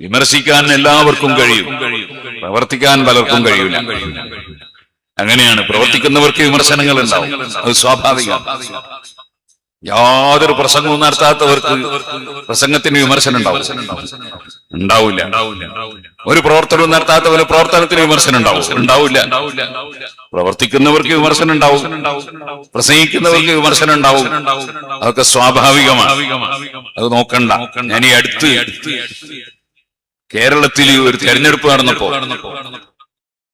വിമർശിക്കാൻ എല്ലാവർക്കും കഴിയും. പ്രവർത്തിക്കാൻ പലർക്കും കഴിയില്ല. അങ്ങനെയാണ്. പ്രവർത്തിക്കുന്നവർക്ക് വിമർശനങ്ങൾ ഉണ്ടാവും അത് സ്വാഭാവികം. യാതൊരു പ്രസംഗവും നടത്താത്തവർക്ക് പ്രസംഗത്തിന് വിമർശനം ഉണ്ടാവും ഉണ്ടാവില്ല. ഒരു പ്രവർത്തനവും നടത്താത്തവന് പ്രവർത്തനത്തിന് വിമർശനം ഉണ്ടാവും ഉണ്ടാവില്ല. പ്രവർത്തിക്കുന്നവർക്ക് വിമർശനം ഉണ്ടാവും പ്രസംഗിക്കുന്നവർക്ക് വിമർശനം ഉണ്ടാവും അതൊക്കെ സ്വാഭാവികമാണ്. അത് നോക്കണ്ട. ഞാൻ ഈ അടുത്ത് കേരളത്തിൽ ഒരു തെരഞ്ഞെടുപ്പ് നടന്നപ്പോ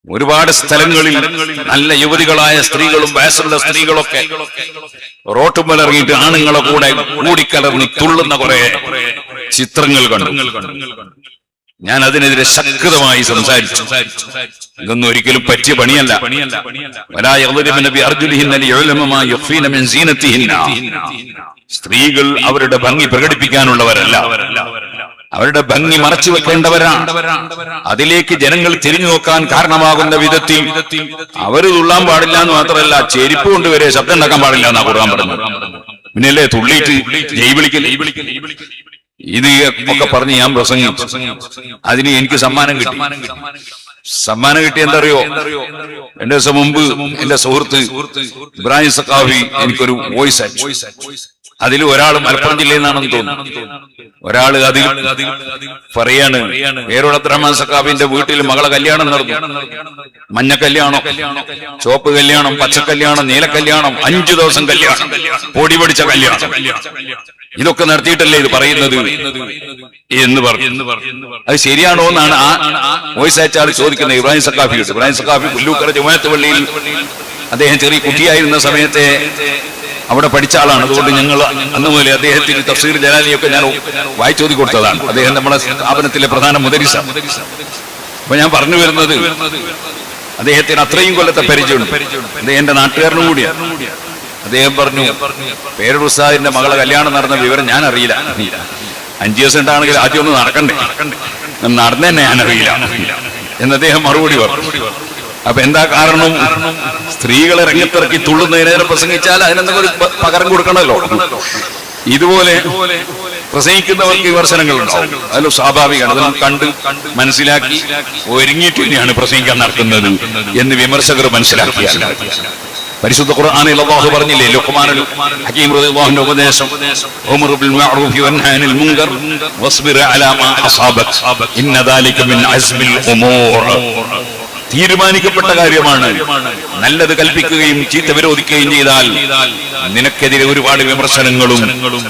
ഒരുപാട് സ്ഥലങ്ങളിൽ നല്ല യുവതികളായ സ്ത്രീകളും വയസ്സുള്ള സ്ത്രീകളൊക്കെ റോട്ടുമ്മൽ ആണുങ്ങളെ കൂടെ കൂടിക്കലർന്ന് തുള്ളുന്ന കുറെ ചിത്രങ്ങൾ കണ്ടു. ഞാൻ അതിനെതിരെ ശക്തമായി സംസാരിച്ചു. ഇതൊന്നും ഒരിക്കലും പറ്റിയ പണിയല്ല. സ്ത്രീകൾ അവരുടെ ഭംഗി പ്രകടിപ്പിക്കാനുള്ളവരല്ല. അവരുടെ ഭംഗി മറച്ചു വെക്കേണ്ടവരാണ്. അതിലേക്ക് ജനങ്ങൾ തിരിഞ്ഞു നോക്കാൻ കാരണമാകുന്ന വിധത്തിൽ അവർ തുള്ളാൻ പാടില്ല എന്ന് മാത്രമല്ല ചെരുപ്പ് കൊണ്ടുവരെ ശബ്ദം ഉണ്ടാക്കാൻ പാടില്ല എന്നാ ഖുർആൻ പറഞ്ഞത് പിന്നല്ലേ തുള്ളിയിട്ട് ഇത് ഒക്കെ പറഞ്ഞ് ഞാൻ പ്രസംഗിച്ചു. അതിന് എനിക്ക് സമ്മാനം കിട്ടി. സമ്മാനം കിട്ടി എന്തറിയോ എന്റെ ദിവസം മുമ്പ് എന്റെ സുഹൃത്ത് ഇബ്രാഹിം സഖാവി എനിക്കൊരു വോയിസ് അയച്ചു. അതിൽ ഒരാൾ മലപ്പുറം ജില്ലയിൽ നിന്നാണെന്ന് തോന്നുന്നു ഒരാൾ അതിൽ പറയാണ് വേറൊരു സഖാബിന്റെ വീട്ടിൽ മകളെ കല്യാണം നടന്നു. മഞ്ഞ കല്യാണം ചോപ്പ് കല്യാണം. പച്ച കല്യാണം നീല കല്യാണം അഞ്ചു ദിവസം കല്യാണം. പൊടി പിടിച്ച കല്യാണം. ഇതൊക്കെ നടത്തിയിട്ടല്ലേ ഇത് പറയുന്നത്? എന്ന് പറഞ്ഞു. അത് ശരിയാണോ എന്നാണ് ആ വോയിസ് അയച്ച ആൾ ചോദിക്കുന്നത് ഇബ്രാഹിം സഖാഫി ഇബ്രാഹിം സഖാഫി പുല്ലൂക്കര ജുമാത്ത് പള്ളിയിൽ അദ്ദേഹം ചെറിയ കുട്ടിയായിരുന്ന സമയത്തെ അവിടെ പഠിച്ച ആളാണ്. അതുകൊണ്ട് ഞങ്ങൾ അന്ന് മുതലേ അദ്ദേഹത്തിന് തഫ്സീർ ജലാലിയൊക്കെ ഞാൻ വായിച്ചോതി കൊടുത്തതാണ്. അദ്ദേഹം നമ്മുടെ സ്ഥാപനത്തിലെ പ്രധാന മുദരിസ. അപ്പൊ ഞാൻ പറഞ്ഞു വരുന്നത് അദ്ദേഹത്തിന് അത്രയും കൊല്ലത്തെ പരിചയമുണ്ട്. അദ്ദേഹം എന്റെ നാട്ടുകാരനും കൂടിയാണ് അദ്ദേഹം പറഞ്ഞു പേരൂർ സാഹിന്റെ മകളെ കല്യാണം നടന്ന വിവരം ഞാൻ അറിയില്ല. അഞ്ചു ദിവസം ഉണ്ടാണെങ്കിൽ ആദ്യം ഒന്ന് നടക്കണ്ടേ? നടന്നെന്നെ ഞാൻ അറിയില്ല. എന്ന് അദ്ദേഹം മറുപടി പറഞ്ഞു. അപ്പൊ എന്താ കാരണം? സ്ത്രീകളെ രംഗത്തിറക്കി തുള്ളുന്നതിനെ പ്രസംഗിച്ചാൽ അതിനെന്തെങ്കിലും പകരം കൊടുക്കണമല്ലോ? ഇതുപോലെ പ്രസംഗിക്കുന്നവർക്ക് വിമർശനങ്ങൾ ഉണ്ടാവും അതിൽ സ്വാഭാവികമാണ്. അത് നമുക്ക് കണ്ട് മനസ്സിലാക്കി ഒരുങ്ങിയിട്ട് തന്നെയാണ് പ്രസംഗിക്കാൻ നടക്കുന്നത് എന്ന് വിമർശകർ മനസ്സിലാക്കിയാൽ. പരിശുദ്ധ ഖുർആനിൽ അല്ലാഹു പറഞ്ഞില്ലേ ലുഖ്മാനുൽ ഹകീം റളിയല്ലാഹുവിന്റെ ഉപദേശം ബിൽ മഅറൂഫി വൻഹാനിൽ മുൻകർ വസ്ബിർ അലാ മാ അസാബക് ഇന്ന ദാലിക മിൻ അസ്മിൽ ഉമൂർ. തീരുമാനിക്കപ്പെട്ട കാര്യമാണ്. നല്ലത് കൽപ്പിക്കുകയും ചീത്ത വിരോധിക്കുകയും ചെയ്താൽ നിനക്കെതിരെ ഒരുപാട് വിമർശനങ്ങളും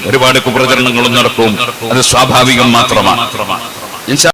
ഒരുപാട് കുപ്രചരണങ്ങളും നടക്കും. അത് സ്വാഭാവികം മാത്രമാണ്.